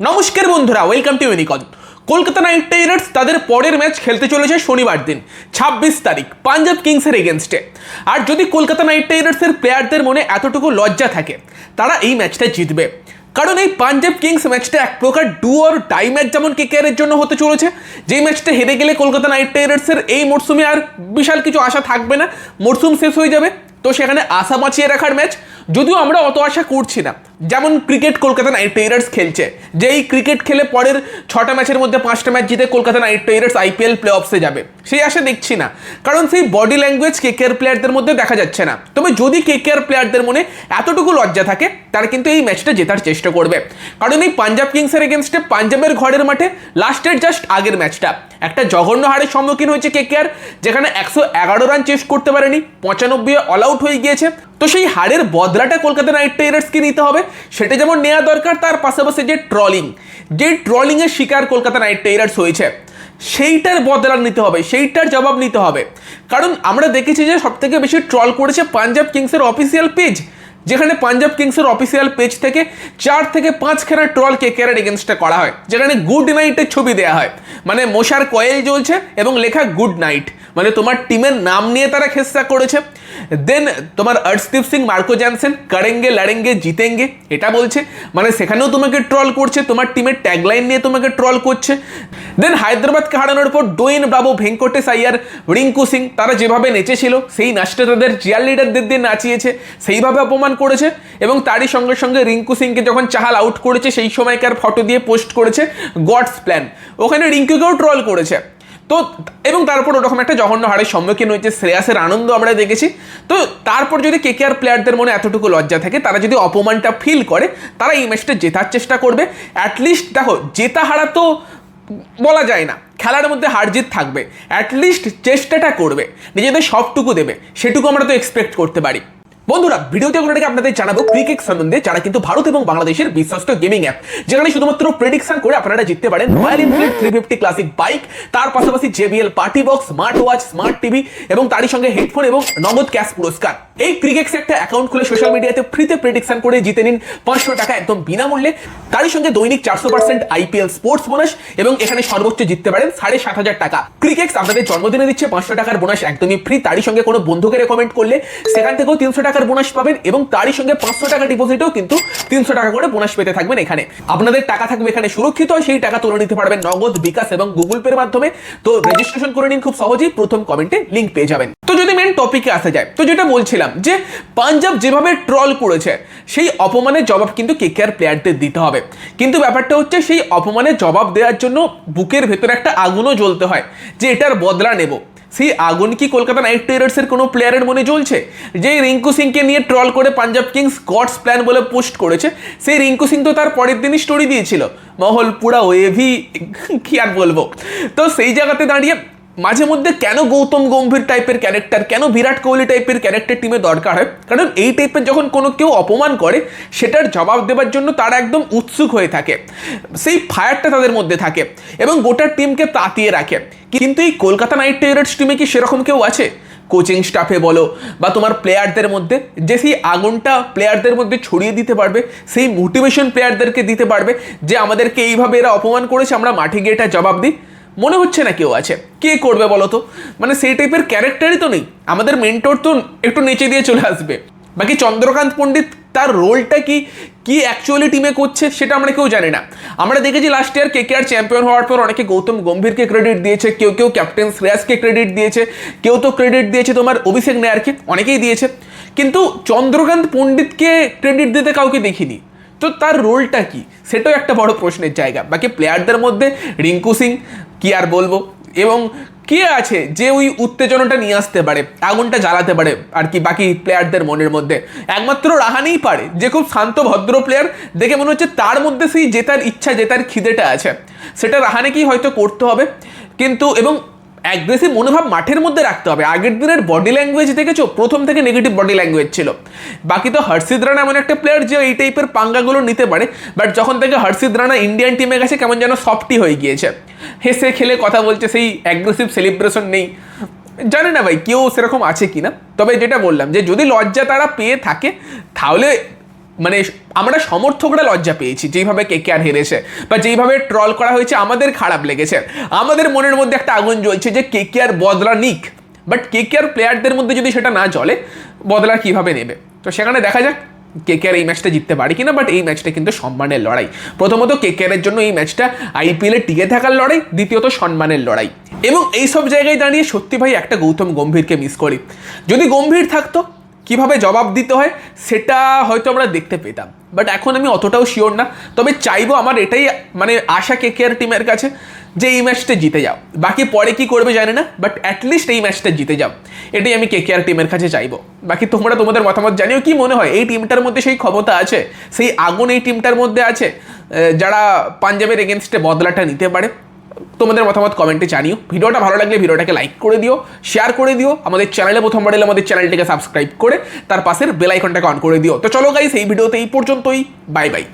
নমস্কার বন্ধুরা welcome to ইউনিকন কলকাতা নাইট রাইডার্স তাদের পরের ম্যাচ খেলতে চলেছে শনিবার দিন, ছাব্বিশ তারিখ, পাঞ্জাব কিংসের এগেনস্টে আর যদি কলকাতা নাইট রাইডার্সের প্লেয়ারদের মনে এতটুকু লজ্জা থাকে, তারা এই ম্যাচটা জিতবে। কারণ এই পাঞ্জাব কিংস ম্যাচটা এক প্রকার ডু অর টাই ম্যাচ যেমন কেকেআরের জন্য হতে চলেছে, যেই ম্যাচটা হেরে গেলে কলকাতা নাইট রাইডার্সের এই মরশুমে আর বিশাল কিছু আশা থাকবে না মরশুম শেষ হয়ে যাবে। তো সেখানে আশা বাঁচিয়ে রাখার ম্যাচ যদিও আমরা অত আশা করছি না। যেমন ক্রিকেট কলকাতা নাইট রাইডার্স খেলছে। যে এই ক্রিকেট খেলে পরের ছটা ম্যাচের মধ্যে পাঁচটা ম্যাচ জিতে কলকাতা নাইট রাইডার্স আইপিএল প্লে অফসে যাবে। সেই আশা দেখছি না। কারণ সেই বডি ল্যাঙ্গুয়েজ কেকেআর প্লেয়ারদের মধ্যে দেখা যাচ্ছে না। তবে যদি কেকেআর প্লেয়ারদের মনে এতটুকু লজ্জা থাকে, তারা কিন্তু এই ম্যাচটা জেতার চেষ্টা করবে। কারণ এই পাঞ্জাব কিংসের এগেনস্টে পাঞ্জাবের ঘরের মাঠে লাস্টের জাস্ট আগের ম্যাচটা একটা জঘন্য হারের সম্মুখীন হয়েছে কেকেআর যেখানে একশো এগারো রান চেস করতে পারেনি, পঁচানব্বই অল আউট হয়ে গিয়েছে। তো সেই হারের বদলাটা কলকাতা নাইট রাইডার্সকে নিতে হবে। সেটা যেমন নেওয়া দরকার, তার পাশাপাশি যে ট্রলিং, যে ট্রলিংয়ের শিকার কলকাতা নাইট রাইডার্স হয়েছে, সেইটার বদলা নিতে হবে, সেইটার জবাব নিতে হবে। কারণ আমরা দেখেছি যে সবথেকে বেশি ট্রল করেছে পাঞ্জাব কিংসের অফিসিয়াল পেজ, যেখানে পাঞ্জাব কিংসের অফিসিয়াল পেজ থেকে চার থেকে পাঁচখানা ট্রল কে কেকেআর এগেনস্টে করা হয়, যেখানে গুড নাইটের ছবি দেওয়া হয়। মানে মশার কয়েল জ্বলছে এবং লেখা গুড নাইট। মানে তোমার টিমের নাম নিয়ে তারা খেসা করেছে। দেন তোমার অর্শদীপ সিং মার্কো জ্যানসেন করেঙ্গে লড়েঙ্গে জিতেঙ্গে, এটা বলছে। মানে সেখানেও তোমাকে ট্রল করছে, তোমার টিমের ট্যাগলাইন নিয়ে তোমাকে ট্রল করছে। দেন হায়দ্রাবাদকে হারানোর পর ডোয়েন বাবু ভেঙ্কটেশ আইয়ার রিঙ্কু সিং তারা যেভাবে নেচেছিল, সেই নাচটা তাদের চিয়ার লিডারদের দিয়ে নাচিয়েছে, সেইভাবে অপমান করেছে। এবং তারই সঙ্গে সঙ্গে রিঙ্কু সিংকে যখন চাহাল আউট করেছে, সেই সময়কার ফটো দিয়ে পোস্ট করেছে গডস প্ল্যান ওখানে রিঙ্কুকেও ট্রল করেছে। তো এবং তারপর ওরকম একটা জঘন্য হারের সম্মুখীন হয়েছে, শ্রেয়াসের আনন্দ আমরা দেখেছি। তো তারপর যদি কেকেআর প্লেয়ারদের মনে এতটুকু লজ্জা থাকে, তারা যদি অপমানটা ফিল করে, তারা এই ম্যাচটা জেতার চেষ্টা করবে। অ্যাটলিস্ট দেখো, জেতা হারা তো বলা যায় না। খেলার মধ্যে হার জিত থাকবে। অ্যাটলিস্ট চেষ্টাটা করবে। নিজেদের সবটুকু দেবে। সেটুকু আমরা তো এক্সপেক্ট করতে পারি। বন্ধুরা, ভিডিওতে আপনাদেরকে আপনাদের জানাব ক্রিকেট সম্বন্ধে, যারা কিন্তু ভারত এবং বাংলাদেশের বিশ্বস্ত গেমিং অ্যাপ যেখানে শুধুমাত্র প্রেডিকশন করে আপনারা জিততে পারেন Royal Enfield three fifty classic bike তার পাশাপাশি JBL party box smart watch smart TV এবং তারই সঙ্গে হেডফোন এবং নগদ ক্যাশ পুরস্কার। এই ক্রিকেট একটা অ্যাকাউন্ট খুলে সোশ্যাল মিডিয়াতে ফ্রিতে প্রেডিকশন করে জিতে নিন পাঁচশো টাকা একদম বিনামূল্যে। তারই সঙ্গে দৈনিক চারশো পার্সেন্ট আইপিএল স্পোর্টস বোনাস এবং এখানে সর্বোচ্চ জিততে পারেন সাড়ে সাত হাজার টাকা। ক্রিকেট আপনাদের জন্মদিনে দিচ্ছে পাঁচশো টাকার বোনাস একদমই ফ্রি তারই সঙ্গে কোনো বন্ধুকে রেকমেন্ড করলে সেখান থেকেও তিনশো টাকার বোনাস পাবেন এবং তারই সঙ্গে পাঁচশো টাকা ডিপোজিটেও কিন্তু তিনশো টাকা করে বোনাস পেতে থাকবেন এখানে। আপনাদের টাকা থাকবে এখানে সুরক্ষিত, সেই টাকা তুলে নিতে পারবেন নগদ, বিকাশ এবং গুগল পের মাধ্যমে। তো রেজিস্ট্রেশন করে নিন খুব সহজেই, প্রথম কমেন্টে লিঙ্ক পেয়ে যাবেন। তো যদি মেন টপিকে আসা যায়, তো যেটা বলছিলাম যে পাঞ্জাব যেভাবে ট্রল করেছে, সেই অপমানের জবাব কিন্তু কে কেকেআর প্লেয়ারদের দিতে হবে। কিন্তু ব্যাপারটা হচ্ছে সেই অপমানের জবাব দেওয়ার জন্য বুকের ভেতরে একটা আগুনও জ্বলতে হয়, যে এটার বদলা নেব। সেই আগুন কি কলকাতা নাইট রাইডার্সের কোনো প্লেয়ারের মনে জ্বলছে? যে রিঙ্কু সিংকে নিয়ে ট্রল করে পাঞ্জাব কিংস গডস প্ল্যান বলে পোস্ট করেছে, সেই রিঙ্কু সিং তো তার পরের দিনই স্টোরি দিয়েছিল। মহল পুরা ওয়েভি কি আর বলব? তো সেই জায়গাতে দাঁড়িয়ে মাঝে মধ্যে কেন গৌতম গম্ভীর টাইপের ক্যারেক্টার কেন বিরাট কোহলি টাইপের ক্যারেক্টার টিমে দরকার হয়? কারণ এই টাইপের যখন কোনো কেউ অপমান করে, সেটার জবাব দেওয়ার জন্য তারা একদম উৎসুক হয়ে থাকে। সেই ফায়ারটা তাদের মধ্যে থাকে এবং গোটা টিমকে তাতিয়ে রাখে। কিন্তু এই কলকাতা নাইট রাইডার্স টিমে কি সেরকম কেউ আছে? কোচিং স্টাফে বলো বা তোমার প্লেয়ারদের মধ্যে, যে সেই আগুনটা প্লেয়ারদের মধ্যে ছড়িয়ে দিতে পারবে, সেই মোটিভেশন প্লেয়ারদেরকে দিতে পারবে যে আমাদেরকে এইভাবে এরা অপমান করেছে, আমরা মাঠে গিয়ে এটা জবাব দিই। মনে হচ্ছে না কেউ আছে। কে করবে বলো তো মানে সেই টাইপের ক্যারেক্টারই তো নেই। আমাদের মেন্টর তো একটু নিচে দিয়ে চলে আসবে। বাকি চন্দ্রকান্ত পণ্ডিত, তার রোলটা কি? কি অ্যাকচুয়ালি টিমে করছে সেটা আমরা কেউ জানি না। আমরা দেখেছি লাস্ট ইয়ার কেকেআর চ্যাম্পিয়ন হওয়ার পর অনেকে গৌতম গম্ভীরকে ক্রেডিট দিয়েছে, কেউ কেউ ক্যাপ্টেন শ্রেয়াসকে ক্রেডিট দিয়েছে, কেউ তো ক্রেডিট দিয়েছে তোমার অভিষেক নেয়ারকে, অনেকেই দিয়েছে। কিন্তু চন্দ্রকান্ত পণ্ডিতকে ক্রেডিট দিতে কাউকে দেখিনি। তো তার রোলটা কি? সেটাও একটা বড় প্রশ্নের জায়গা। বাকি প্লেয়ারদের মধ্যে রিঙ্কু সিং কি আর বলব? এবং কে আছে যে ওই উত্তেজনাটা নিয়ে আসতে পারে, আগুনটা জ্বালাতে পারে, আর কি বাকি প্লেয়ারদের মনের মধ্যে? একমাত্র রাহানেই পারে, যে খুব শান্ত, ভদ্র প্লেয়ার দেখে মনে হচ্ছে তার মধ্যে সেই জেতার ইচ্ছা, জেতার খিদেটা আছে। সেটা রাহানেকেই হয়তো করতে হবে। কিন্তু এবং অ্যাগ্রেসিভ মনোভাব মাঠের মধ্যে রাখতে হবে। আগের দিনের বডি ল্যাঙ্গুয়েজ দেখেছ? প্রথম থেকে নেগেটিভ বডি ল্যাঙ্গুয়েজ ছিল। বাকি তো হর্ষিদ রানা এমন একটা প্লেয়ার যে এই টাইপের পাঙ্গাগুলো নিতে পারে বাট যখন থেকে হর্ষিদ রানা ইন্ডিয়ান টিমে গেছে কেমন যেন সফটই হয়ে গিয়েছে। হেসে খেলে কথা বলছে, সেই অ্যাগ্রেসিভ সেলিব্রেশন নেই। জানি না ভাই, কেউ সেরকম আছে কি না তবে যেটা বললাম যে যদি লজ্জা তারা পেয়ে থাকে, তাহলে মানে আমরা সমর্থকরা লজ্জা পেয়েছি যেইভাবে কে কে আর হেরেছে বা যেইভাবে ট্রল করা হয়েছে, আমাদের খারাপ লেগেছে। আমাদের মনের মধ্যে একটা আগুন জ্বলছে যে কে কে আর বদলা নিক। বাট কে কে আর প্লেয়ারদের মধ্যে যদি সেটা না চলে বদলা কীভাবে নেবে? তো সেখানে দেখা যাক কে কে আর এই ম্যাচটা জিততে পারে কিনা, বাট এই ম্যাচটা কিন্তু সম্মানের লড়াই। প্রথমত কে কে এর জন্য এই ম্যাচটা আইপিএলে টিকে থাকার লড়াই, দ্বিতীয়ত সম্মানের লড়াই। এবং এই সব জায়গায় দাঁড়িয়ে সত্যি ভাই একটা গৌতম গম্ভীরকে মিস করি। যদি গম্ভীর থাকতো কীভাবে জবাব দিতে হয়, সেটা হয়তো আমরা দেখতে পেতাম। বাট এখন আমি অতটাও শিওর না। তবে চাইব আমার এটাই মানে আশা কে কেয়ার টিমের কাছে যে এই ম্যাচটা জিতে যাও। বাকি পরে কি করবে জানি না বাট অ্যাটলিস্ট এই ম্যাচটা জিতে যাও। এটাই আমি কে কেয়ার টিমের কাছে চাইব। বাকি তোমরা তোমাদের মতামত জানিও, কি মনে হয়? এই টিমটার মধ্যে সেই ক্ষমতা আছে? সেই আগুন এই টিমটার মধ্যে আছে? যারা পাঞ্জাবের এগেনস্টে বদলাটা নিতে পারে? তোমাদের মতামত কমেন্টে জানিও। ভিডিওটা ভালো লাগলে ভিডিওটাকে লাইক করে দিও শেয়ার করে দিও, আমাদের চ্যানেলে প্রথমবার এলে আমাদের চ্যানেলটিকে সাবস্ক্রাইব করে, তার পাশের বেল আইকনটাকে অন করে দিও। তো চলো গাইস এই ভিডিওতে এই পর্যন্তই। Bye bye